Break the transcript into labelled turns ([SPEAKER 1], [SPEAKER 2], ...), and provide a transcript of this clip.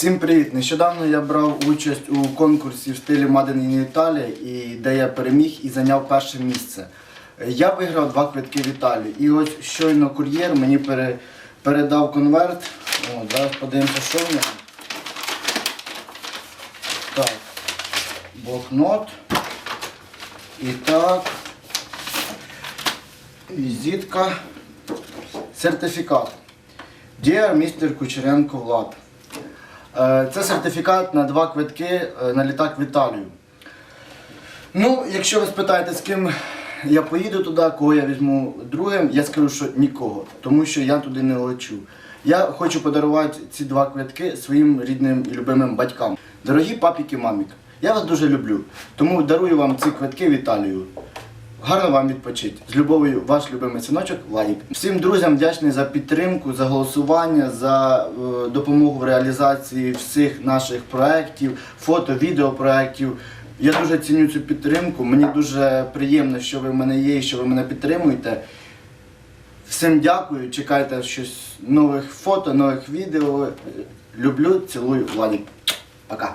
[SPEAKER 1] Всім привіт! Нещодавно я брав участь у конкурсі в стилі Made in Italy, і де я переміг і зайняв перше місце. Я виграв два квитки в Італію. І ось щойно кур'єр мені пере- передав конверт. О, зараз подивимося, що в нього. Так, блокнот. І так. Візитка. Сертифікат. Dear Mr. Кучеренко Влад. Е, Це сертифікат на два квитки е, на літак в Італію. Ну, якщо ви спитаєте, з ким я поїду туди, кого я візьму другим, я скажу, що нікого, тому що я туди не лечу. Я хочу подарувати ці два квитки своїм рідним і любимим батькам. Дорогі папік і мамік, я вас дуже люблю, тому дарую вам ці квитки в Італію. Гарно вам відпочити. З любов'ю, ваш любимий синочок Владик. Всім друзям вдячний за підтримку, за голосування, за е, допомогу в реалізації всіх наших проєктів, фото, відео проєктів. Я дуже ціню цю підтримку. Мені дуже приємно, що ви в мене є і що ви мене підтримуєте. Всім дякую. Чекайте щось нових фото, нових відео. Люблю, цілую, Владик. Пока.